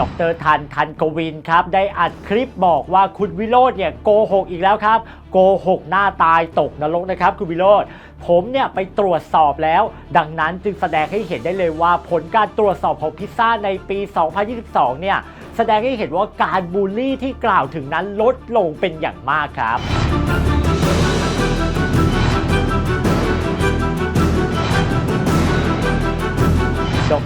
ดรทันทันกวินครับได้อัดคลิปบอกว่าคุณวิโรจน์เนี่ยโกหกอีกแล้วครับโกหกหน้าตายตกนรกนะครับคุณวิโรจน์ผมเนี่ยไปตรวจสอบแล้ว ดังนั้นจึงแสดงให้เห็นได้เลยว่าผลการตรวจสอบของพิซซ่าในปี 2022 เนี่ยแสดงให้เห็นว่าการบูลลี่ที่กล่าวถึงนั้นลดลงเป็นอย่างมากครับ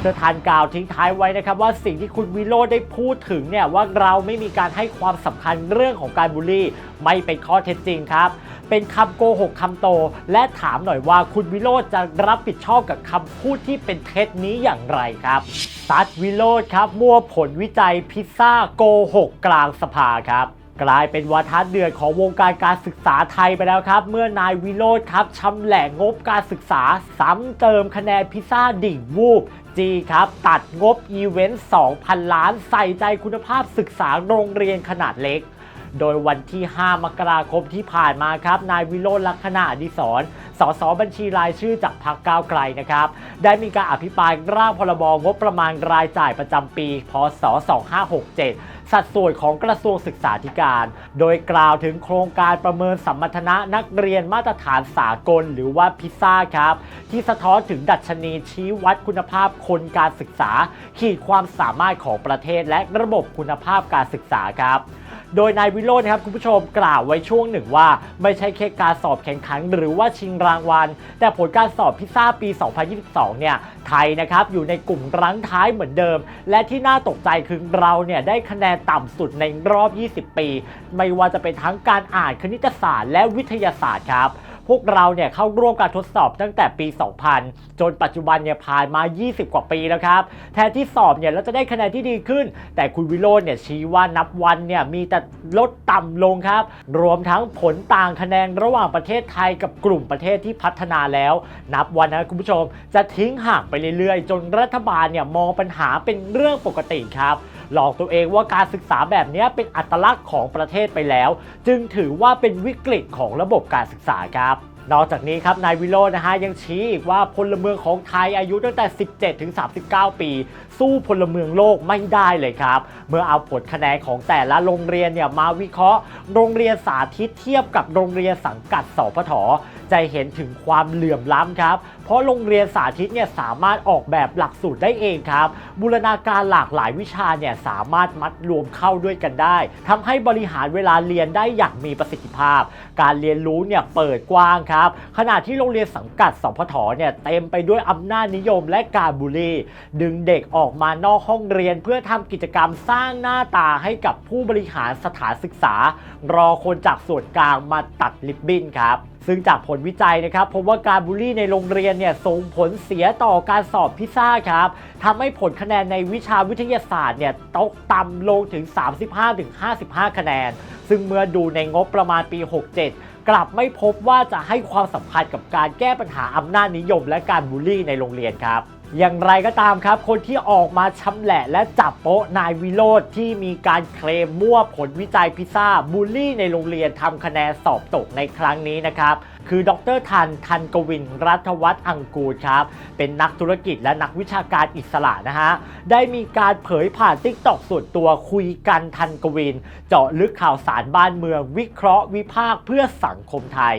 ดรทันกล่าวทิ้งท้ายไว้นะครับว่าสิ่งที่คุณวิโรจน์ได้พูดถึงเนี่ยว่าเราไม่มีการให้ความสำคัญเรื่องของการบูลลี่ ไม่เป็นข้อเท็จจริงครับ เป็นคำโกหกคำโต และถามหน่อยว่าคุณวิโรจน์จะรับผิดชอบกับคำพูดที่เป็นเท็จนี้อย่างไรครับตัดวิโรจน์ครับมั่วผลวิจัยพิซซ่าโกหกกลางสภาครับ กลายเป็นวาทะเดือดของวงการการศึกษาไทยไปแล้วครับ เมื่อนายวิโรธครับชำแหละงบการศึกษา ซ้ำเติมคะแนนพิซซ่าดิ่งวูบจีครับตัดงบอีเวนต์ 2,000 ล้าน ใส่ใจคุณภาพศึกษาโรงเรียนขนาดเล็ก โดยวันที่ 5 มกราคมที่ผ่านมาครับ นายวิโรจน์ลักษณะอดิศรสสบัญชีรายชื่อจากพรรคก้าวไกลนะครับ ได้มีการอภิปรายร่างพรบงบประมาณรายจ่ายประจำปี พศ 2567 สัดส่วนของกระทรวงศึกษาธิการ โดยกล่าวถึงโครงการประเมินสัมมทนะนักเรียนมาตรฐานสากลหรือว่าพิซซ่าครับ ที่สะท้อนถึงดัชนีชี้วัดคุณภาพคนการศึกษา ขีดความสามารถของประเทศและระบบคุณภาพการศึกษาครับ โดยนายวิโรจน์นะครับคุณผู้ชมกล่าวไว้ช่วงหนึ่งว่า ไม่ใช่แค่การสอบแข่งขันหรือว่าชิงรางวัล แต่ผลการสอบพิซซ่าปี 2022 เนี่ยไทยนะครับอยู่ในกลุ่มรั้งท้ายเหมือนเดิม และที่น่าตกใจคือเราเนี่ยได้คะแนนต่ำสุดในรอบ 20 ปี ไม่ว่าจะเป็นทั้งการอ่านคณิตศาสตร์และวิทยาศาสตร์ครับ พวกเราเนี่ยเข้าร่วมการทดสอบตั้งแต่ปี 2000 จนปัจจุบันเนี่ยผ่านมา 20 กว่าปีแล้วครับ แทนที่สอบเนี่ยเราจะได้คะแนนที่ดีขึ้น แต่คุณวิโรจน์เนี่ยชี้ว่านับวันเนี่ยมีแต่ลดต่ำลงครับ รวมทั้งผลต่างคะแนนระหว่างประเทศไทยกับกลุ่มประเทศที่พัฒนาแล้ว นับวันนะคุณผู้ชม จะทิ้งห่างไปเรื่อยๆ จนรัฐบาลเนี่ยมองปัญหาเป็นเรื่องปกติครับ หลอกตัวเองว่าการศึกษาแบบนี้เป็นอัตลักษณ์ของประเทศไปแล้ว จึงถือว่าเป็นวิกฤตของระบบการศึกษาครับนอกจากนี้ครับนายวิโรจน์นะฮะยังชี้อีกว่าพลเมืองของไทยอายุตั้งแต่ 17 ถึง 39 ปี สู้พลเมืองโลกไม่ได้เลยครับ เมื่อเอาผลคะแนนของแต่ละโรงเรียนเนี่ยมาวิเคราะห์ โรงเรียนสาธิตเทียบกับโรงเรียนสังกัดสพท จะเห็นถึงความเหลื่อมล้ำครับ เพราะโรงเรียนสาธิตเนี่ยสามารถออกแบบหลักสูตรได้เองครับ บูรณาการหลากหลายวิชาเนี่ยสามารถมัดรวมเข้าด้วยกันได้ทำให้บริหารเวลาเรียนได้อย่างมีประสิทธิภาพ การเรียนรู้เนี่ยเปิดกว้างครับ ขณะที่โรงเรียนสังกัดสพทเนี่ยเต็มไปด้วยอำนาจนิยมและการบูลลี่ ดึงเด็กออกมานอกห้องเรียน เพื่อทำกิจกรรมสร้างหน้าตาให้กับผู้บริหารสถานศึกษา รอคนจากส่วนกลางมาตัดลิบบิ้นครับ ซึ่งจากผลวิจัยนะครับพบว่าการบูลลี่ในโรงเรียนเนี่ยส่งผลเสียต่อการสอบพิซซ่าครับทำให้ผลคะแนนในวิชาวิทยาศาสตร์เนี่ยตกต่ำลงถึง 35-55 คะแนน ซึ่งเมื่อดูในงบประมาณปี 67กลับไม่พบว่าจะให้ความสำคัญกับการแก้ปัญหาอำนาจนิยมและการบูลลี่ในโรงเรียนครับ อย่างไรก็ตามครับ คนที่ออกมาชำแหละและจับโป๊ะนายวิโรธที่มีการเคลมมั่วผลวิจัยพิซซ่าบูลลี่ในโรงเรียนทำคะแนนสอบตกในครั้งนี้นะครับ คือดรทันทันกวินรัฐวัฒน์อังกูลครับ เป็นนักธุรกิจและนักวิชาการอิสระนะฮะ ได้มีการเผยผ่านติ๊กตอกส่วนตัวคุยกันทันกวิน เจาะลึกข่าวสารบ้านเมือง วิเคราะห์วิพากษ์เพื่อสังคมไทย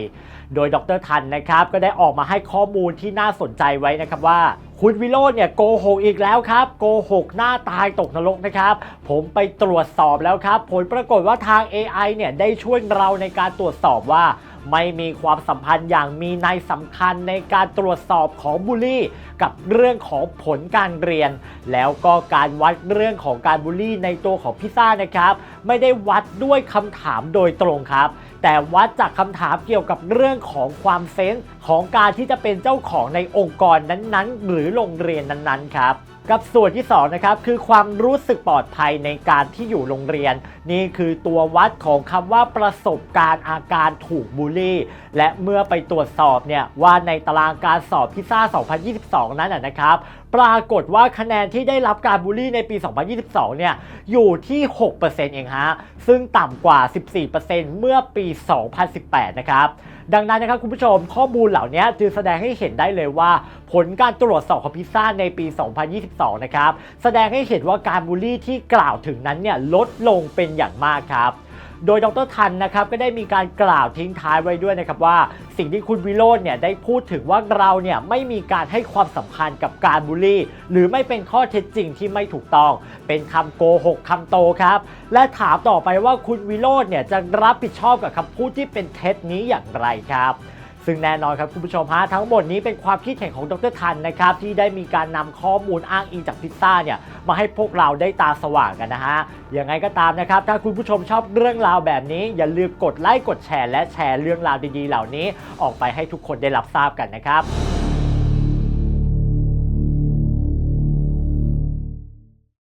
โดยดรทันนะครับก็ได้ออกมาให้ข้อมูลที่น่าสนใจไว้นะครับว่าคุณวิโรจน์เนี่ยโกหกอีกแล้วครับ โกหกหน้าตายตกนรกนะครับ ผมไปตรวจสอบแล้วครับ ผลปรากฏว่าทาง AI เนี่ยได้ช่วยเราในการตรวจสอบว่า ไม่มีความสัมพันธ์อย่างมีนัยสำคัญในการตรวจสอบของบูลลี่ กับเรื่องของผลการเรียน แล้วก็การวัดเรื่องของการบูลลี่ในตัวของพิซซ่านะครับ ไม่ได้วัดด้วยคำถามโดยตรงครับ แต่วัดจากคำถามเกี่ยวกับเรื่องของความเซนส์ของการที่จะเป็นเจ้าของในองค์กรนั้นๆ หรือโรงเรียนนั้นๆครับ กับส่วนที่ 2 นะครับ คือความรู้สึกปลอดภัยในการที่อยู่โรงเรียน นี่คือตัววัดของคำว่าประสบการณ์อาการถูกบูลลี่ และเมื่อไปตรวจสอบเนี่ยว่าในตารางการสอบพิซซ่า 2022 นั้นนะนะครับปรากฏว่าคะแนนที่ได้รับการบูลลี่ในปี 2022 เนี่ยอยู่ที่ 6%เองฮะซึ่งต่ำกว่า 14%เมื่อปี 2018 นะครับ ดังนั้นนะครับคุณผู้ชมข้อมูลเหล่านี้จึงแสดงให้เห็นได้เลยว่า ผลการตรวจสอบของพิซซ่าในปี 2022 นะครับ แสดงให้เห็นว่าการบูลลี่ที่กล่าวถึงนั้นเนี่ยลดลงเป็นอย่างมากครับ โดยดรทันนะครับก็ได้มีการกล่าวทิ้งท้ายไว้ด้วยนะครับว่า สิ่งที่คุณวิโรจน์เนี่ยได้พูดถึงว่าเราเนี่ยไม่มีการให้ความสำคัญกับการบูลลี่ หรือไม่เป็นข้อเท็จจริงที่ไม่ถูกต้อง เป็นคำโกหกคำโตครับ และถามต่อไปว่าคุณวิโรจน์เนี่ยจะรับผิดชอบกับคำพูดที่เป็นเท็จนี้อย่างไรครับ ซึ่งแน่นอนครับคุณผู้ชมฮะทั้งหมดนี้เป็นความคิดเห็นของดรทันนะครับที่ได้มีการนำข้อมูลอ้างอิงจากพิซซ่าเนี่ยมาให้พวกเราได้ตาสว่างกันนะฮะยังไงก็ตามนะครับถ้าคุณผู้ชมชอบเรื่องราวแบบนี้ อย่าลืมกดไลค์กดแชร์และแชร์เรื่องราวดีๆ เหล่านี้ออกไปให้ทุกคนได้รับทราบกันนะครับ